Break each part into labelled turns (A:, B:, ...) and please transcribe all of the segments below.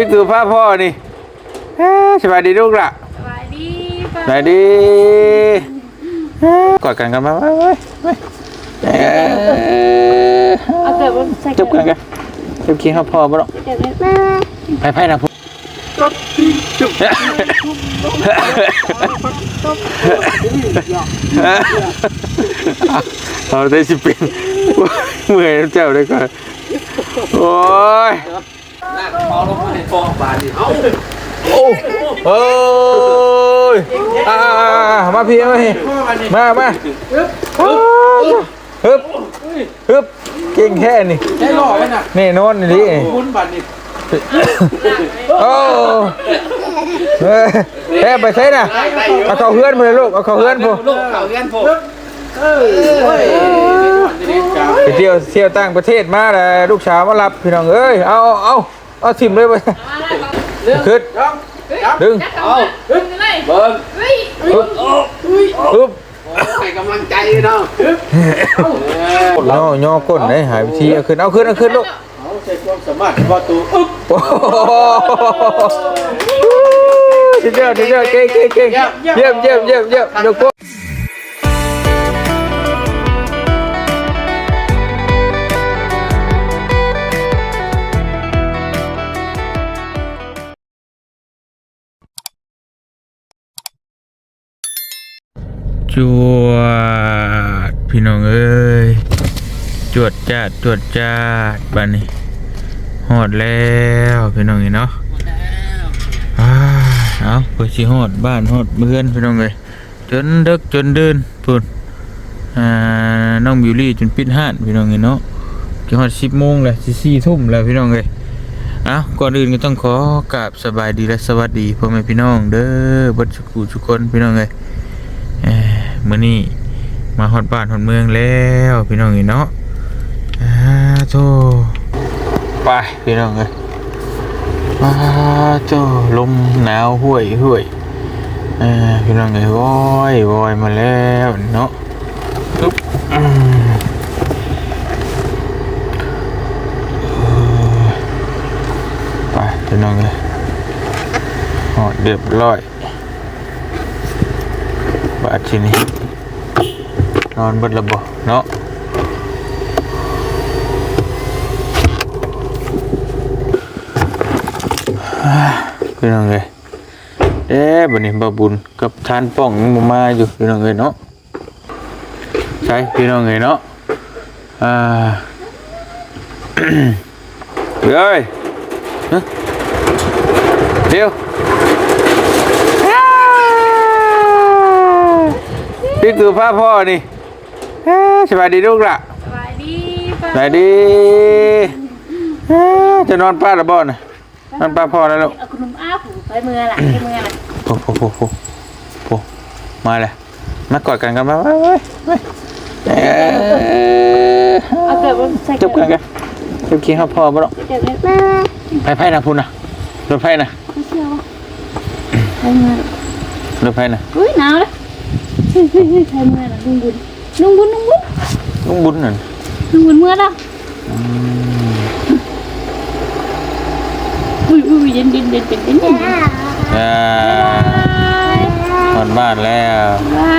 A: พี่คือพ่อพ่อนี่เอ้ยสบายดีลูกละ
B: สบายดี
A: สบายดีเอ้ยกอดกันกันมาไว้ไว้ไว้เอ้ย
B: เอาเกิดบนใส่
A: จุบกันกันจุบคิงครับพ่อบ่หรอก
B: เกิดเลย
A: ไปไพ่นะพุ่จุบเอาได้สิเป็นเมื่อยเจ้าได้ก่อนโอ้ย
C: เมาลงมาในฟองบาดนี่เอ้า
A: โอ้โอ้ยอ่ามาพี่มาพี่มามาฮึบฮึบฮึบเก่งแค่นี่
C: ได้หล่อไหมน่ะ
A: นี่โน่นนี่
C: คุณบาดนี่
A: โอ้เฮ้ยเฮ้ยไปใช่น่ะเอาเขาเฮือนมาเลยลูกเอาเขาเฮือนพู
C: ลูกเขาเรียนผมเออเฮ้ยนี่จ้า
A: ไปเที่ยวเที่ยวต่างประเทศมาเลยลูกสาวมารับพี่น้องเอ้ยเอาเอา เอาทิมเลยไปขึ้นดึง
C: เอา
B: ขึ้นเลย
C: เบิ้ง
B: เฮ้ย
A: ฮึบฮึบ
C: ให้กำลังใจเนาะ
A: ย่อย่อก้นเลยหายไปทีเอาขึ้นเอาขึ้นเอาขึ้นลูก
C: เอาใช้ความสามารถประตูอึ๊บ
A: โอ้โหดีเดียวดีเดียวเก่งเก่งเก่งเยี่ยมเยี่ยมเยี่ยมเยี่ยมเดี๋ยวก้น จวดพี่น้องเอ้ยจวดจ้าดจวดจ้าดบ้านนี้หอดแล้วพี่น้องนี่เนาะอ้ายเอาเพื่อสิหอดบ้านหอดเมือนพี่น้องเลยจนเดึกจนเดินพุ่นอ่าน้องบิวลี่จนปิดห้านพี่น้องนี่เนาะจะหอดสิบโมงเลยสิสี่ทุ่มแล้วพี่น้องเลยเอาก่อนอื่นก็ต้องขอกราบสบายดีและสวัสดีพ่อแม่พี่น้อง เด้อเบัดสุขุทุกคนพี่น้องเลยเอ้ย มื้อนี้มาฮอดบ้านฮอดเมืองแล้วพี่น้องเนาะอ่าโธ่ไปพี่น้องเลยมาเจ้าลมหนาวห่วยห่วยเอพี่น้องเลยวอยวอยมาแล้วเนาะปึ๊บอืไปพี่น้องเลยหอดเรียบร้อยาดทีนี้นอนเบดระบบเนาะพี่น้องเลยเอ๊ะบัดนี้บาบุญกับทานป่องยังบ่มาอยู่พี่น้องเลยเนาะใช่พี่น้องเลยเนาะอ่าเฮ้ยเดี๋ยว พี่คือพ่อพ่อนี่เอ้ยสบายดีลูกละ
B: สบายดี
A: สบายดีเอ้ยจะนอนป้าหรือบ่น่ะนอนป้าพ่อแล้วลูก
B: เอาขนมอ้าผูไปเมือล่ะไปเมือล่ะ
A: โอ้โหโอ้โหโอ้โหมาเลยมากอดกันกันมาไว้ไว้ไว้เอ้ย
B: เอาเกิดบนใส่
A: จุบกันกันจุบคิงครับพ่อบ่หรอก
B: เกิดเลย
A: ไปไพ่นะพุ่นนะรถไพ่นะ
B: ไม่เชื่อวะไปเมือ
A: รถไพ่นะ
B: อุ้ยหนาวเลยเฮ้ยเฮ้ยเฮ้ยไปเมือล่ะลุงบุญลุงบุญลุงบุญ
A: ลุงบุญนั่น
B: ลุงบุญเมื่อแล้วอุ้ยอุ้ยเย็นเย็นเย็นเย็นเย็นเย็น
A: อ่าหอดบ้านแล้ว
B: บา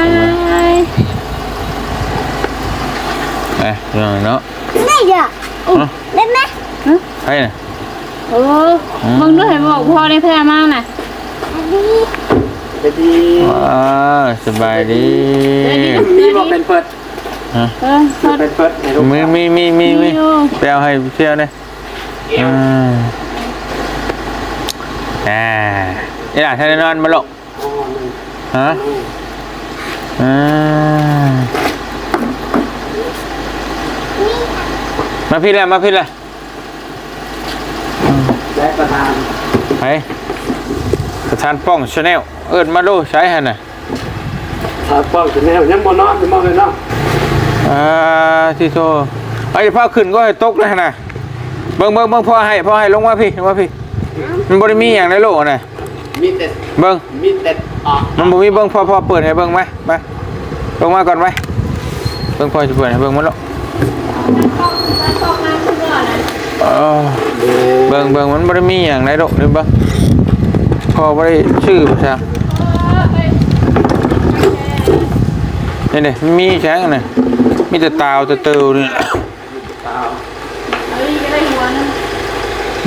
B: ย
A: เอ้ยเรื่องเนาะ
B: นี่จ้ะอุ้ยเล่นไหม
A: ไพ่นะ
B: โอ้มึงด้วยให้บอกพ่อได้แพ้มากน่ะ
C: จะดี
A: ว้าว สบายดี
C: มีบอกเป็นเปิด
B: เออสด
C: เป็นเปิดให้ลูก
A: มีมีมีมีมี
B: มีอยู่
A: ไปเอาให้เที่ยวเนี่ยอ่าอ่านี่ล่ะท่านได้นอนมาหรอกฮะอ่ามาพี่ละมาพี่ละ
C: และประธาน
A: ไปประธานป้องชาแนล เอิญมาดูใช้ฮะน่ะ
C: อ่าป้องจะแนวยังบ่นอนอยู่มองเลยเนาะ
A: อ่าที่โทไอ้พ่อขึ้นก็ให้ตกเลยนะเบิ่งเบิ่งเบิ่งพ่อให้พ่อให้ลงมาพี่ลงมาพี่ มันบ่ได้มีอย่างในโลกน่ะ
C: มีแต่
A: เบิ่ง
C: มีแต่อะ
A: มันบ่มีเบิ่งพ่อพ่อเปิดให้เบิ่งไหมมาลงมาก่อนไหมเบิ่งพ่อจะเปิดให้เบิ่งมันหรอกเออ
C: เด้
A: เบิ่งบิ่งเบิ่งมันบ่ได้มีหยังไรดอกเด้อเบิ่งพอบ่ได้ชื่อบ่ซะนี่ นี่มันมีแช้งน่ะมีแต่ตาวแต่เตวนี่าตาว
B: เอ้ยก็ได้หัวนึง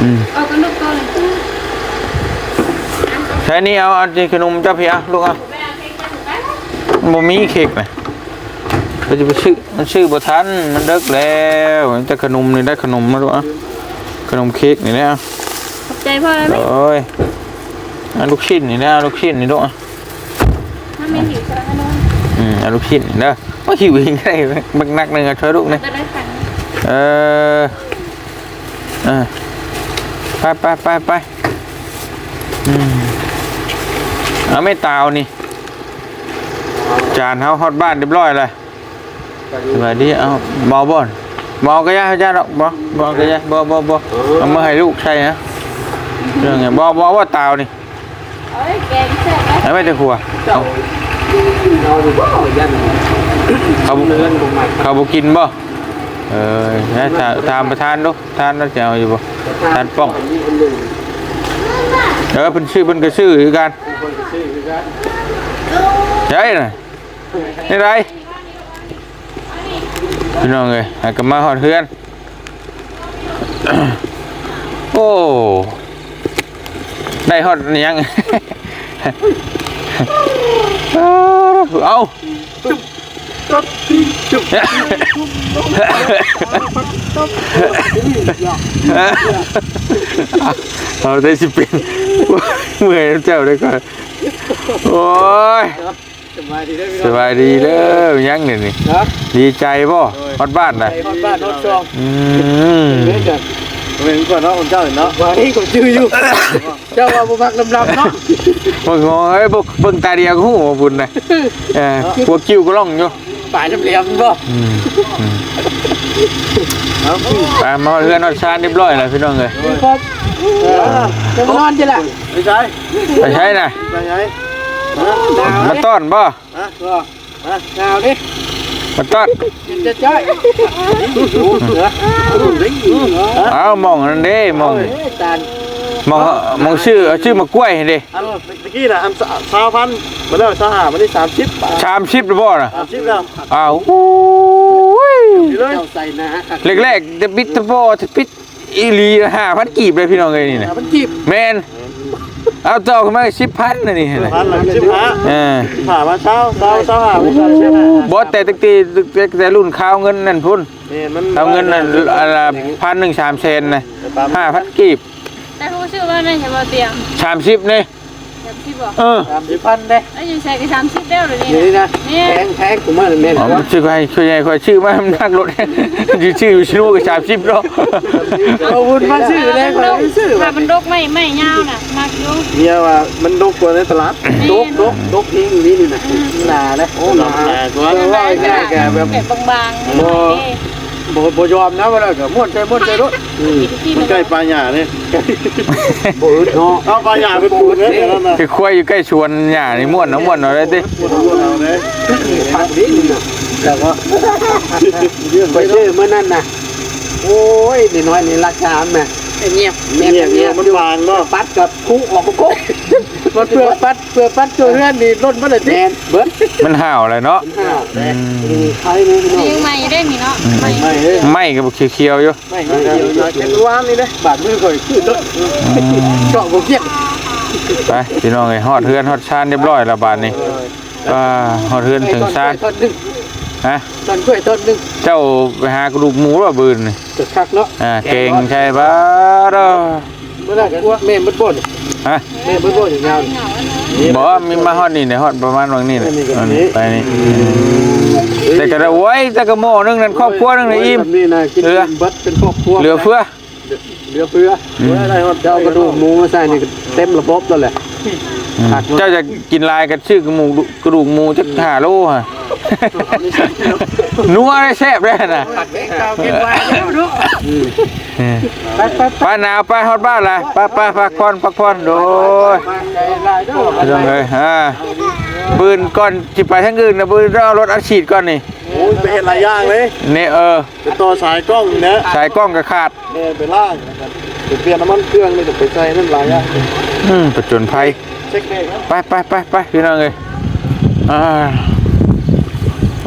A: อืม
B: เอากระดูกก่อน
A: ใช้นี่เอาอันนี้ขนมเจ้าพี่อะลูกอะบ่มีเค้กน่ะก็จะไปชื่อมันชื่อบ่ทันมันเลิกแล้วจะขนมนี่ได้ขนมมาดูอะขนมเค้กนี่นะ
B: ขอบใจพ่อแล้วไหม
A: โอ้ยเอาลูกชิ้นนี่นะเอาลูกชิ้นนี่ดูอะ
B: ถ้าไม่หิวจะให้น้อง
A: อืม เอาลูกชิ้นนี่นะว่าหิวยังไงบักนักหนึงอะช่วยลูกนี่
B: จะได้ขัน
A: เออเออไปไปไปไปอืมเอาไม่ตาวนี่ จานเฮาฮอดบ้านเรียบร้อยเลยสวัสดีเอาเบาบ่อนเบาก็ยาจ้าดอกบ่เบาก็ยาบ่บ่บ่เอามาให้ลูกใช่ฮะเรื่องไงบ่บ่ว่าตาวนี่
B: เอ้ยแกงแซ่บแล้ว
A: แล้วไม่จะครัวเอา
C: เอาดูบ่ยัน
A: เขาบ่
C: เลื่อนบ่ใหม่
A: เขาบ่กินบ่เออนะถาถามประธานดูทานแล้วจะเอาอยู่บ่ทานป้องเออเพิ่นชื่อเพิ่นก็ชื่อคือกัน
C: คนชื่อคือกัน
A: ใช่น่ะนี่ไรพี่น้องเอ้ยหากนมาฮอดเฮือน โอ้ ได้ฮอดยัง เอา
C: จุ๊บจุ๊บ
A: เอาได้สิเป็นเมื่อยเจ้าได้ก่อนโอ้ย
C: สบายดีได้พี่
A: สบายดีเด้อยังนี่นี่ดีใจบ่ฮอดบ้านน่ะ
C: ไปบ้านนอนชอง
A: อืม
C: เล่นกันเป็นก่อนเนาะผมเจ้าเนาะวันนี้ผมชื่ออยู่ เจ้าว่าบ่มักลำลำเนาะ
A: บ่งอเอ้ยบ่เบิ่งตาเดียวก็ฮู้ว่าบุญน่ะเออพวกกิ้วก็ร้องอยู่
C: ป่ายจำเหลี่ยมบ่
A: อืมอืม
C: เอา
A: ไปมาเฮือนฮอดชานเรียบร้อยแล้วพี่น้องเอ้ย
C: ครับจะนอนจิล่ะไม่ใช่
A: ไปใช้น่ะ
C: ไปไง
A: มาต้อนบ่
C: ฮะก็ฮะดาวดิ
A: มาต้อน
C: จะจ้อยดูเหรอดูดิฮะ
A: เอามองนั่นเด้มอง
C: ตาล
A: มองมองชื่อเอาชื่อมากล้วยให้เด้
C: อันเมื่อกี้น่ะอันสาวพันมาแล้วสหาวันนี้สามสิบบาท
A: ชามชิปหรือบ่น่ะ
C: สามสิบแล้ว
A: อ้าวโอ้ย
C: เลยใส่นะ
A: แรกๆจะปิดตะโบจะปิดอีหลี5,000กีบเลยพี่น้องเอ้ยนี่น่ะ
C: มันจีบ
A: แม่น เอาต่อขึ้นมา10,000น่ะนี่น่ะ
C: พันหลังสิบห้า
A: เออ
C: ผ่ามาเช้าเช้าเช้าหาไม่ใช่ใช่ไหม
A: บ่แต่ตั้งแต่แต่แต่รุ่นข้าวเงินนั่นพุ่น
C: นี่มัน
A: เอาเงินนั่นอะไรพันหนึ่งสามเซนนะห้าพันกีบ
B: แต่รู้ชื่อว่านั่นใช่ป่ะเตียง
A: สามสิบนี่
B: สามสิบบอก
A: เออ
C: สามสิบพันเด้
B: แล้วอยู่ใส่กี่สามสิบเด้วหรือ
C: นี่
B: นี่
C: นะ
B: นี่
C: แพงแพงกูมาเม่น
A: อ๋อมันชื่อใครชื่อใหญ่ใครชื่อมามันนักรถชื่อชื่อชิโน่กับสามสิบเนาะ
C: เอาวุนมาซื้อแรงกว่าซื้อ
B: ถ้ามันดกไม่ไม่ยาวน่ะมากอยู่
C: เมียว่ามันดกกว่าในตลาดดกดกดกทิ้งอยู่นี่นี่นะหนานะโอ้หนาตัวว่าง่ายแกแบบ
B: แบบบางๆนี่
C: โบโบยอมนะว่าแล้วก็ม่วนใจม่วนใจรถมันใกล้ปลาหยาเนี่ยโบดเนาะเอาปลาหยาไปปลูกเนี่ยนั่นน่ะ
A: คือควายอยู่ใกล้ชวนหญ้านี่ม่วนเนาะม่วนเนาะได้ติ
C: ผักดิ้นนะแต่ว่าไปซื้อเมื่อนั้นนะโอ้ยนี่น้อยนี่ราคาแม่
B: เงียบ
C: เงียบเงียบมันวางเนาะปัดกับคุ้ออกกุ๊กมันเพื่อปัดเพื่อปัดตัวเพื่อนนี่ล้นมาเลยแมนเบิ้ล
A: มันห่าวเลยเนาะ
C: ห้าวแม่ใครนี่พี่น้อง
B: ยังใหม่ได้มีเนาะใหม่
C: ไม่เอ้ย
A: ไหม่กับเขียวๆอยู่
C: ไม่เดียวนะเจ็ดวางนี่นะบาดมือก่อยขึ้นรถเจาะบุกเกี้ยง
A: ไปพี่น้องเอ้ยฮอดเฮือนฮอดชานเรียบร้อยแล้วบาดนี้ว่าฮอดเฮือนถึงชาน
C: ต้นนึง
A: ฮะ
C: ต้นกล้วยต้นนึง
A: เจ้าไปหากระดูกหมูหรือว่าบืนนี่
C: จะคักเนาะ
A: อ่าเก่งใช่ป่ะเด้อ
C: เมื่อไหร่กันแม่มันบ่น
A: ฮะ
C: แม่มันบ่นอย่างเงี้ย
B: เหงาเนาะ
A: บอกว่ามีมาฮอดนี่เนี่ยฮอดประมาณวังนี่แหละ
C: นี่กับ
A: อัน
C: นี้
A: นี้ไปนี่แต่ก็ได้โว้ยแต่ก็หม้อนึงนั่นครอบครัวนึงน่ะอิ่ม
C: นี่นะกินเบิดเป็นครอบครัว
A: เหลือเฟือ
C: เหลือเฟืออะไรฮอดเจ้ากระดูกหมูมาใส่นี่เต็มระบบแล้วแหละ
A: อืม
C: หักเนอะ
A: เจ้าจะกินลายกันชื่อกระหมูกระดูกหมูจักห้าโลฮะ นัวได้แซ่บได้น่ะ
C: ผักแกงข้าวกินไว้แล้วเนาะ
A: เออ
C: ไปไป
A: ไปหนาวไปฮอดบ้านล่ะไปไปพักผ่อนพักผ่อนโดย
C: ไปใจลายเด้อ
A: เรื่องเลยฮะปืนก่อนจิไปทางอื่นนะปืนเรารถอัดฉีดก่อนนี่
C: โอ้ย
D: คุณไปเห็นหลายอย่างเลย
A: นี่เออ
D: ไปต่อสายกล้องเนี่ย
A: สายกล้องก็ขาด
D: เนี่ยไปล่างนะครับไปเปลี่ยนน้ำมันเครื่องเลยจะไปใส่นั่นหลายอย่าง
A: อืมประจนภัย
D: เช็คเบรกนะ
A: ไปไปไปไปพี่น้องเอ้ยอ่า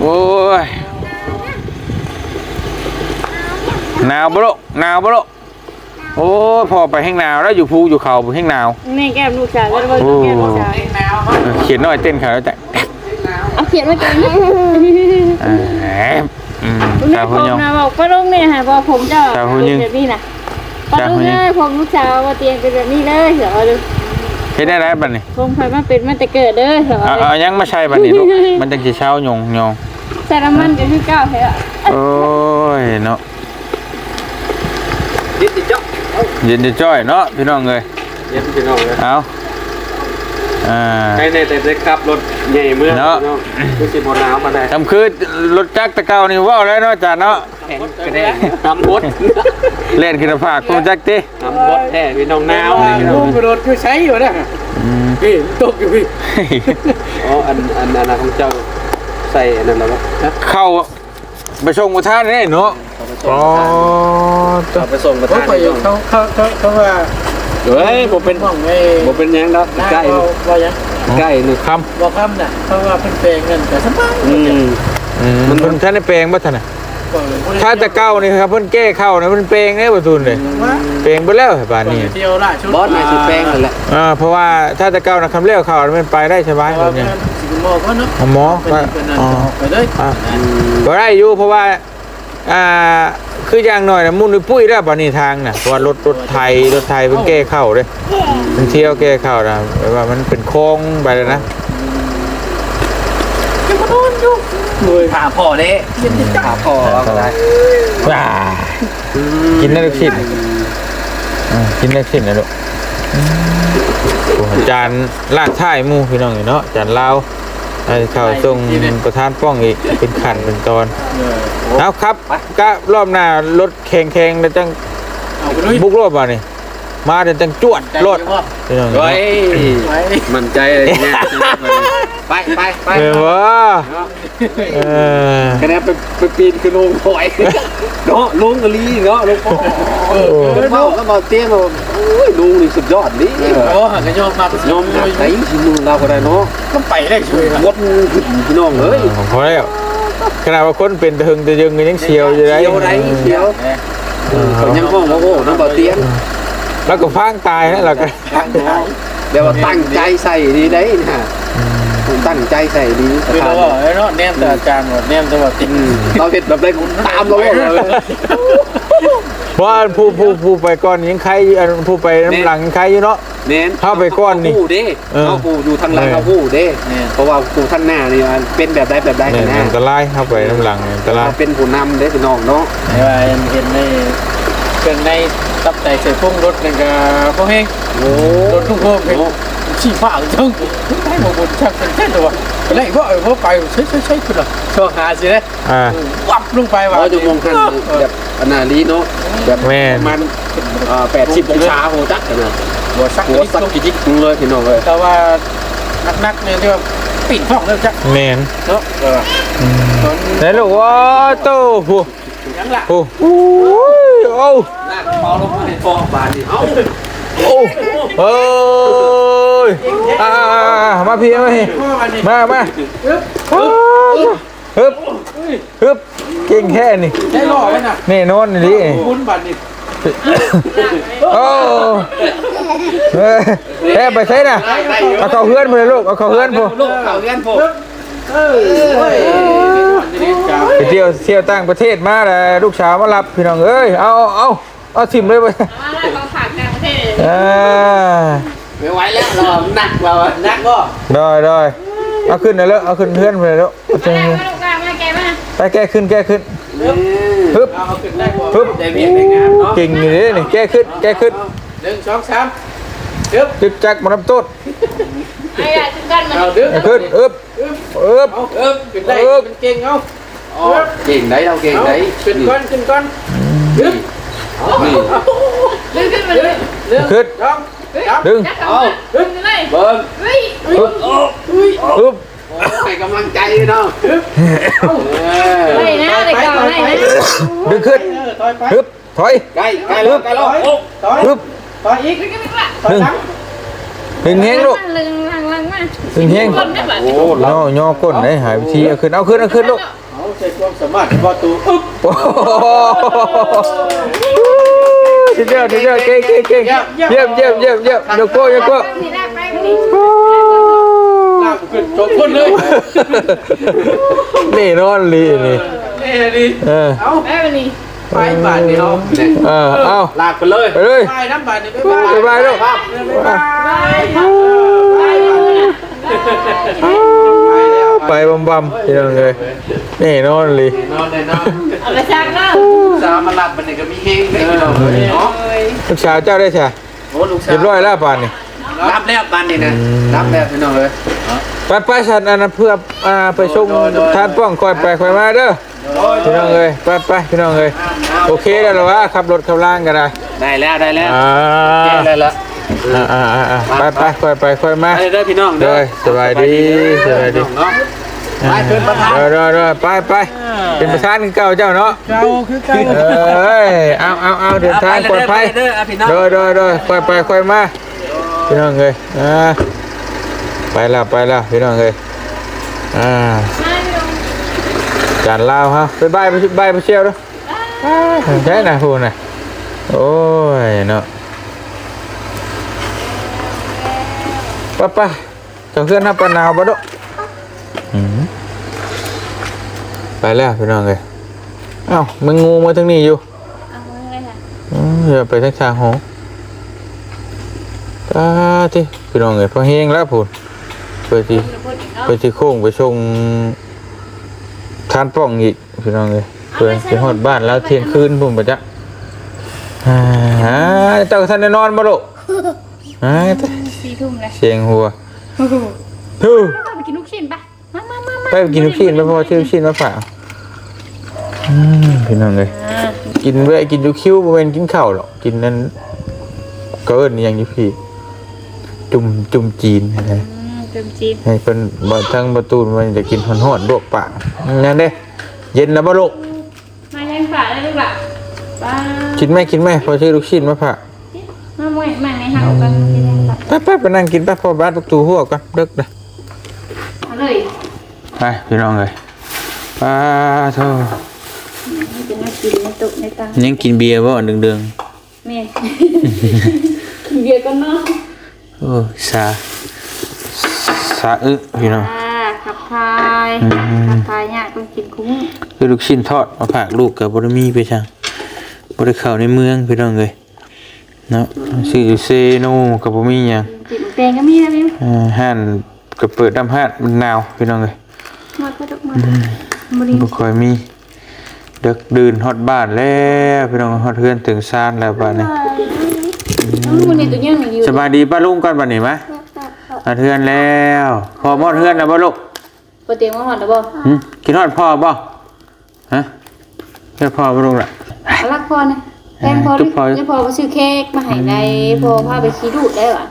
A: โอ้ยหนาวบ่ลูกหนาวบ่ลูกโอ้ยพอไปแห้งหนาวแล้วอยู่ภูอยู่เขาแห้งหนาว
B: นี่แก้มลูกชายก็ได้แก้มลูกชาย
A: เออเขียนหน่อยเต้นขาแล้วแต่
B: เอาเขียนไว้ก่อนนะ
A: อ่าอืม
B: ลุง
A: ตา
B: นี่ผ
A: หุ่น
B: ม
A: ยอง
B: นะบอกป้าลุงเนี่ยฮะบอกผมจะ
A: ตาหูยิง
B: แบบนี้นะป้า
A: ตา
B: ลุ
A: หู
B: ง
A: ยิง
B: เลยผมลูกสาวว่าเตียงเป็นแบบนี้เลยเหรอดู
A: เฮ็ดได้ไรบัดนี้
B: ผมเคยมาเป็นมาแต่เกิดเด้อเหรอ
A: เอาเอายังมาใช้บัดนี้ลูกมันจังสิเช้ายงยง
B: ใส่น้ำมันกันที่เก้าเหรอ
A: โอ้ยเนาะ
C: ดิจิจ๊อก
A: เย็นจะจ้อยเนาะพี่น้องเอ้ย
C: เย็นพี่น้องเลย
A: เอาอ่า
C: ใครในแต่ได้ขับรถใหญ่เมื่อ
A: เนาะ
C: คือสิบหนาวมาได้
A: ทำคือรถจักรตะเกานี่เว้าแล้วเนาะจ้ะเนาะ
C: แข็งกระเด้งทำบด
A: เล่นขึ้นภาคกูจักติ
C: ทำบดแท้พี่น้องหนาว
D: ลุงกระโดดคือใช้อยู่เนี่ย
A: อืม
D: พี่ตกอยู่พี่
C: อ๋ออันอันอันนั้นของเจ้า ใส่อันนั้นแล้ววะ
A: เข้าไปชงกุทานนี่เนาะอ๋อ
C: เอาไปส่งมา
D: เขา
C: ทาน
D: ไปเขาเขาเขาเขาว่า
C: เฮ้ยผมเป็น
D: ห้องไอ้
C: ผมเป็นหยังดอก
D: หน้า
C: ใกล้
D: เขาว่ายัง
C: ใกล้นี่
A: ค
D: บอกคำน่ะเขาว่าเป็นเพลงเงินแต่สบาย
C: อืมำ
A: อืมมันท่านได้แปลงบ่ท่านน่ะ
D: บอกเลย
A: ถ้าแตะเก้านี่ครับเพิ่นแก้เข้านี่มันแปลงได้บ่ทุนเลย
D: ว่า
A: แปลงไปแล้วไอ้บ้านนี้
D: เที่ยวล่าชุด
C: บอสนายสิแป้งนั่นแหละ
A: อ่าเพราะว่าถ้าแตะเก้านะคำเลี้ยวเข้ามันไปได้สบาย
D: ว่า
A: ตัว
D: เป็
A: เนี้
D: น
A: ย
D: สิบโมงก็เนาะ
A: หมอ
D: เป็น
A: ก็
D: เป็นนั่น
A: อ๋อ
D: ไปเลย
A: อะบ่ได้อยู่เพราะว่าอ่าคืออย่างหน่อยนะมุ่นปุ้ยได้บ่นี่ทางน่ะเพราะว่ารถรถไทยรถไทยเพิ่นแก้เข้าเด้มันเที่ยวแก้เข้านะแบบว่ามันเป็นโค้งไปเลยนะ
C: ขาพ่อเด้ขาพ่อเอาก็ได้
A: ว้ากินได้ลูกชิ้นอ่ากินได้ลูกชิ้นนะลูกอืมโอ้ จานลาดท้ายหมู่พี่น้องนี่เนาะจานลาวไอ้ข้าวทรงประธานป้องอีกเป็นขั้นเป็นตอนเอาครับก็รอบหน้ารถแข่งๆแล้วจัง
D: เอาไปเลย
A: บุกรอบมานี่ มาเดี๋ยวจังจวดรถพี่น้อง
C: เฮ้ย
D: ไว้
C: มั่นใจเลยเนี่ยไปไปไป
A: เออวะเออ
C: คะแนนไปไปปีนคือลงถอยเนาะลุงกะลีเนาะลุงพ่อเออเมาแล้วมาเตี้ยมาโอ้ยลุงนี่สุดยอดดิ
D: โอ้หันกันยอมมาก
C: ยอมหักไหนชิมือเราก็ได้เนาะ
D: ก็ไปได้ช่วยครับ
C: วดขึ้นพี่น้องเอ้ย
A: ผมพอแล้วขนาดว่าคนเป็นตะหึงตะยึงก็ยังเชียวอยู่ได้
C: เชียวไรเชียว
A: เออ
C: เขายังห้องว่าโอ้น้ำเบาเตี้ยน
A: แล้วก็พังตายนะเราก็
C: เดี๋ยวตั้งใจใส่ดีได้นะตั้งใจใส่ดี
D: คือเราบอกเนาะแนมแต่อาจารย์หมดแนมแต่ว่าติด
C: เราเห็นแบบไรตามเราเลย
A: เพราะว่าผู้ผู้ผู้ไปก่อนยังใครอยู่อันผู้ไปน้ำหลังยังใครอยู่เนาะ
C: เน้น
A: เข้าไปก้อนนี่
C: ผู้เด้
A: เออ
C: เขาผู้อยู่ทางหลังเขาผู้เด้
D: เนี่ย
C: เพราะว่าผู้ทางหน้านี่มันเป็นแบบใดแบบใด
A: เนี่ย
C: นะ
A: อันตรายเข้าไปน้ำหลังอันตราย
C: เราเป็นผู้นำเด้พี่น้องเนาะ
D: เห็นว่าเห็นในเป็นใน ตับไตเสียพุ่งรถนั่นก็พวกเฮง
C: โอ้
D: รถทุกพวกเฮงชี้ฟ้าจังได้หมดหมดชักเป็นเส้นตัวไปไล่ว่าเออว่าไปใช่ใช่ใช่คุณล่ะช่วงหาสิเลย
A: อ่า
D: วับลงไปว่า
C: เราจะมองหันแบบอนาลีเนาะแบบ
A: แม่น
C: ประมันแปดสิบองศาโหจักกันนะ
D: หัวซัก
C: หัวสัก
D: ลง
C: กี่จิกเลยพี่น้องเลย
D: แต่ว่านักๆเนี่ยที่ว่าปิดห้องแล้วจัก
A: แมน
D: เนาะเออตอน
A: ไหนลูกว่าโตผู้
D: ยังละ
A: ผู้โอ้ย โอ้
C: ลากคอลงมาในฟองบานนี่เอ้า
A: โอ้เอ้ยอ่ามาพี่มาพี่มามาฮึบฮึบฮึบเก่งแค่นี่
D: ได้หล่อไหมน่ะ
A: แน่นอนนี่
D: บุญบัตรนี่
A: โอ้เฮ้ยแอบไปใช่น่ะเอาเขาเฮือนไปเลยลูกเอาเขาเฮือนพอ
C: ลูกเขาเรียนผม
A: ไปเที่ยวเที่ยวต่างประเทศมาแล้วลูกสาวมารับพี่น้องเอ้ยเอาเอาเอาทิมเลยไป
B: มาแล้วของฝากต่างประเทศ
A: อ่า
C: ไม่ไหวแล้วเราหนักเราอะหนักก็
A: ได้ได้เอาขึ้นเลยแล้วเอาขึ้นเฮือนไปเลยแล้วเอา
B: มา
A: เจอ
B: แล้วมาลูกกลางมาแกมา
A: ไปแก้ขึ้นแก้ขึ้น
C: นี่
A: ฮึบ
D: เอาขึ้นได้ก่อน
A: ฮึบ
C: ได้เวียนได้งามเนาะ
A: เก่งอยู่นี่นี่แก้ขึ้นแก้ขึ้น
D: หนึ่งสองสามดึบ
A: จึกจักมารับต้น
B: ไอ้อะถึงกันมัน
D: เอาดึบ
A: แก้ขึ้นอึบ อึบ
D: เอาเออขึ้นได้เป็นเก่งเอา
C: อ๋อเก่งได้เราเก่ง
D: เอา
C: ได้
D: ขึ้นก้อนขึ้นก้อนดึบ
C: นี่
B: ดึงขึ้นมาเลย
D: หนึ่ง
A: ขึ้น
D: สองสาม
A: ดึง
B: จับเอาดึงเลย
C: เบิ้ง
B: เฮ้ย
A: อึบอึบ
C: ให้กำลังใจเนาะเออ
B: ไปนะแต่เก่าได้นะ
A: ดึงขึ้น
D: เออถอยไป
A: ฮึบถอย
C: ใกล้ใกล้แล้วใกล้แล้ว
D: ถอย
A: ฮึบ
D: ถอยอีก
B: ไปกันดีกว่า
D: ถอยหลัง
A: หึงแฮงลูก
B: ลังลังลังมา
A: หึงแฮง
B: คนได้แบบ
C: โอ้
A: ย่อย่อก้นได้หายไปทีเอาขึ้นเอาขึ้นเอาขึ้นลูก
D: เอาใช้ความสามารถประตูอึ๊บ
A: โอ้โหสุดยอดสุดยอดเก่งเก่งเก่งเยี่ยมเยี่ยมเยี่ยมเยี่ยมยกโป้ยกโป้
B: นี่ได้ไปกันนี่
D: ลากขึ้นจบคนเลย
A: นี่นอนลีนี่
D: นี่ดิ
A: เออ
D: เอา
B: ไปกันนี่
D: ไปบาทนี่เอา
A: เออเอา
C: ลากไปเลย
A: ไปเลย
D: ไปน้ำบาทนี่บ๊ายบาย
A: บ๊ายบายลูก
D: บ๊ายบาย
B: ไปไป
D: ไปแล้ว
A: ไปบำบำยังเลยนี่นอนลี
C: นอนเลยนอน
B: เอาไปซักเนาะ
C: สามาหลับมันนี่ก็มีเฮงเลยเนาะ
A: ลูกสาวเจ้าได้ใช่
C: โอ้ลูกสาว
A: เรียบร้อยแล้วป่านนี่
C: รับแล้วปันนี่นะรับแล้วพี่น้องเลย
A: ไปไปสันอันนั้นเพื่ออ่าไปชงทานป้องคอยไปคอยมาเด้อ พี่น้องเอ้ยไปไปพี่น้องเอ้ยโอเคแล้วเหรอวะขับรถขับล่างกันได้
C: ได้แล้วได้แล้ว
A: อ่า
C: ได้แล้ว
A: อ่าอ่าอ่าอ่าไปไปคอยไปคอยมา
C: ไปเด้อพี่น้อง
A: เด้อสบายดีสบายดี
C: เนาะไปเพิ่นประธาน
A: เด้อเด้อเด้อไปไปเป็นประธานเก่าเจ้าเนาะ
D: เก่าคือเก่า
A: เอ้ยเอาเอาเอาเดินทางปลอดภัย
C: เด้อพี่น้อง
A: เด้อเด้อเด้อคอยไปคอยมาพี่น้องเอ้ยอ่าไปแล้วไปแล้วพี่น้องเอ้ยอ่า จานลาวฮะไปบายไปบายไปเชี่ยวด้วยใช่นะพูดนะโอ้ยเนาะไป้าป้าเจ้าเพื่อนนับปะนาวปะดุอืมไปแล้วพี่น้องเลยเอ้ามึงงูมาทางนี้อยู่
B: เอาเลยค่ะ
A: อืมอย่าไปทางทางหงตาที่พี่น้องเลยพอเฮงแล้วพูดเปิดที่ไปที่โค้งไปชง ทานป่องอีกพี่น้องเลยเพื่อนไปฮอดบ้านแล้วเที่ยงคืนพุ่มปะจ๊ะอ่าเจ้าท่านได้นอนบ่ลูกอ่า
B: สี่ทุ่มเลย
A: เสียงหัว
B: โอ้โห
A: ฮู้
B: ไปกินลูกชิ้นปะมามามามา
A: ไปกินลูกชิ้นไปพอชื่อลูกชิ้นมาฝากอืมพี่น้องเลยกินเว้ยกินอยูคิวบ่แม่นกินข้าวหรอกกินนั่นก็เอิ้นอหย่างอยู่พี่ จุ่มจุ่มจีนอะไร
B: อืมเติมจีน
A: ให้เพิ่นบ่ทั้งประตูมันจะกินฮ้อนๆลวกปากนั่นเด้เย็นแล้วบ่ลูก
B: มาแย่งฝาได้ลูกหล่ะป้า
A: กินไหมกินไหมพอซื้อลูกชิ้นมาฝาก
B: มาแม่แม่ในห้างกันที่แย่งฝา
A: ไปไปไปนั่งกินไปพอบ้านประตูหัวกันเดึกเด้อ
B: เอาเลย
A: ไปพี่น้องเอ้ยปาโท
B: นี่เป็นนักกินในตุกในตัง
A: ยังกินเบียร์บ่เดือง
B: แม่เบียร์กันเนาะ
A: ๆโอ้สา สาอึพี่น้อง
B: อ่าขับทายขับทายเนี่ยต้องกินคุ้ม
A: คือลูกชิ้นทอดมาฝากลูกกับบ่ได้มีไปช่างบ่ได้เข้าในเมืองพี่น้องเอ้ยเนาะซื้ออยู่เซโนก็บ่มีหยัง
B: จิบแตงก็มีนะพี่
A: เอ่อห้านก็เปิดน้ำห้านมันหนาวพี่น้องเอ้ย
B: มาก็ต้องมาบริ
A: บ่ค่อยมีเด็กดื่นฮอดบ้านแล้วพี่น้องฮอดเฮือนถึงซานแล้วบ้านนี้
B: มันในตัวยังอยู่
A: สบายดีป้าลุงก่อนบัดนี้มะฮอดเฮือนแล้วพอหมดเฮือนแล้วบ่ลูก
B: ปกติว่าหอดหรือเปล่า
A: หึกินฮอดพ่อบ่ฮะเฮ็ดพ่อบ่ลุงล่ะ
B: รักพอนะแพงพอดิจะพอไปซื้อเค้กมาให้ในพอพาไปขี้ดูดได้หรอ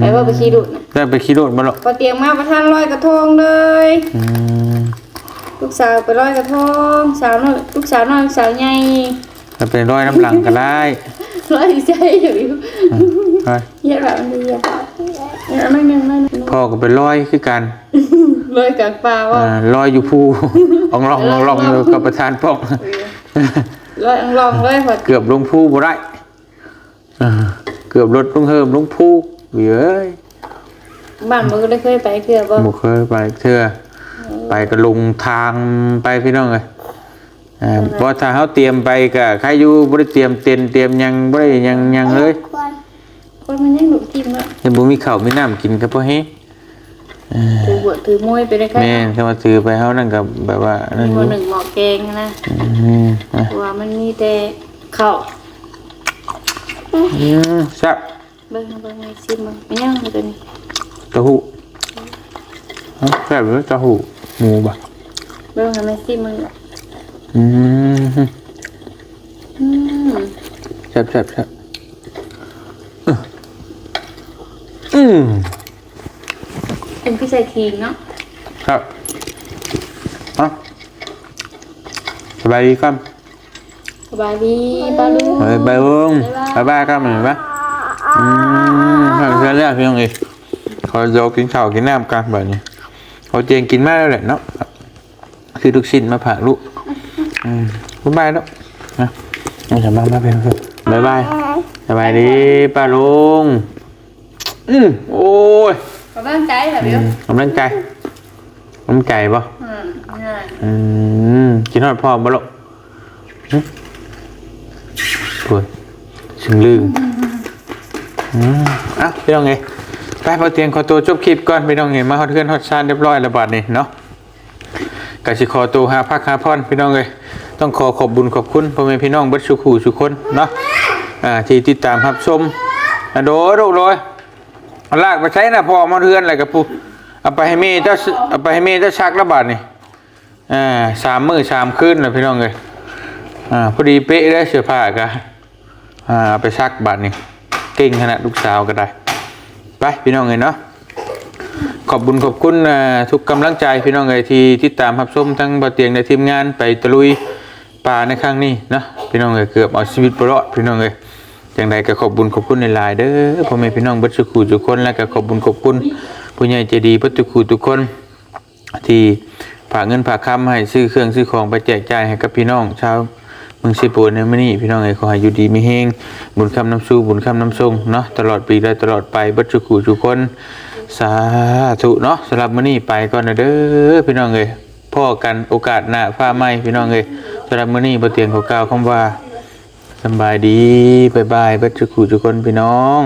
B: ไปว่าไปขี้ดูดนะ
A: ได้ไปขี่รถบ่ลูก
B: พอเตียงมาประทานลอยกระทงเลย
A: อืม
B: ลูกสาวไปลอยกระทงสาวน้อยลูกสาวน้อยลูกสาวใหญ่
A: จะไปร้อยน้ำหลังก็ได้
B: ลอยใจอยู่
A: ไป
B: เยอะแบบนี้เยอะ นั่นยังนั่น
A: พ่อก็ไปร้อยคือกัน
B: ลอยกลางป่าว่า
A: อ่าร้อยอยู่ภูอองลองอองลองอยู่กับประธานป้อง
B: ลอยอังลองเลยพอ
A: เกือบลงภูบ่ได้อ่าเกือบรถลงเฮิมลงภูเว้ย
B: บ้านมันก็ได้เคยไปเกือบว่า
A: บ่เคยไปเทื่อไปก็ลงทางไปพี่น้องเอ้ยอ่าเพราะถ้าเฮาเตรียมไปก็ใครอยู่บ่ได้เตรียมเต็นท์เตรียมหยังบ่ได้หยังหยังเลย
B: คนมันยังหนุกกินว่า
A: ยังบ่มีข้าวมีน้ำกินก็บ่เฮ
B: ถือบวชถือมวยไปได้แค่
A: แม่นถ้าว่าถือไปเฮานั่นก็แบบว่านั่นอ
B: หัว
A: ยู่
B: หนึ่งหมอแกงนะ
A: อืมอะ
B: ว่ามันมีแต่ข้าว
A: อืมซับ
B: เบิ่งเบิ่งในซิมมันไม่ยังเลยตัวนี้
A: เต้าหู้เอ้าแซ่บเลยเต้าหู้หมูบ่
B: เบิ่งให้มันซิมมัน
A: อืม
B: อืม
A: แซ่บแซ่บแซ่บ อืม
B: เป็นพี่ชายคิงเนาะ
A: ครับเอะสบายดีครับ
B: สบายดีป้าลุง ส
A: บายบายลุงสบาบ้ายครับเหมือนปะอืมข้าวเช้าแล้วพี่งเอยขาโยกินข้าวกินน้ำกันแบบนี้เขาเจงกินมากแล้วแหละเนาะคือลูกชิ้นมาผ่าลูกอืมบายบายเนาะนะเอาสบายมาเพื่อนๆบายบายสบายดีป้าลุง อืมโอ้ย
B: กำลังใจแบบเดียว
A: กำลังใจกำลังใจปะ
B: อืมง่าย
A: อืมกินทอดพ่อบ่ลูกหึโอ้ยถึงลืมอืมอะพี่น้องไงไปพอเตียงขอตัวจบคลิปก่อนพี่น้องไงมาฮอดเพื่อนฮอดชาติเรียบร้อยแล้วบัดนี้เนาะ กสิขอตัวหาพักหาพรพี่น้องเลยต้องขอขอบบุญขอบคุณพ่อแม่พี่น้องเบิดสุขูสุคนเนาะอ่าที่ติดตามรับชมอะโดดโดดโดย ลากไปใช้นะพอมาเทือนอะไรกับปูเอาไปให้เมย์เจ้าเอาไปให้เมย์เจ้าชักระบาดนี่อ่าสามมือสามคืนเลยพี่น้องเลยอ่าพอดีเป๊ะได้เสื้อผ้ากันอ่าเอาไปซักบัตรนี่เก่งขนาดลูกสาวก็ได้ไปพี่น้องเลยเนาะขอบบุญขอบคุณทุกกำลังใจพี่น้องเลยที่ที่ตามรับชมทั้งบาเตียงในทีมงานไปตะลุยป่าในครั้งนี้เนาะพี่น้องเลยเกือบเอาชีวิตไปรอดพี่น้องเลย จังใดก็ขอบบุญขอบคุณในหลายเด้อพ่อแม่พี่น้องบัดสุขุทุกคนแล้วก็ขอบบุญขอบคุณผู้ใหญ่ใจดีบัดสุขุทุกคน ที่ฝากเงินฝากคำให้ซื้อเครื่องซื้อของไปแจกจ่ายให้กับพี่น้องชาวเมืองสิปูนในมื้อนี้พี่น้องเอ้ยขอให้อยู่ดีมีเฮงบุญคำน้ำสู้บุญคำน้ำทรงเนาะตลอดปีและตลอดไปบัดจุกูทุกคนสาธุเนาะสำหรับมื้อนี้ไปก่อนนะเด้อพี่น้องเอ้ยพ่อกันโอกาสหน้าฟ้าใหมพี่น้องเอ้ยสำหรับมื้อนี้บ่เตียงขอกล่าวคำว่า บายดีบายบายเบัดจุกูจุกคนพี่น้อง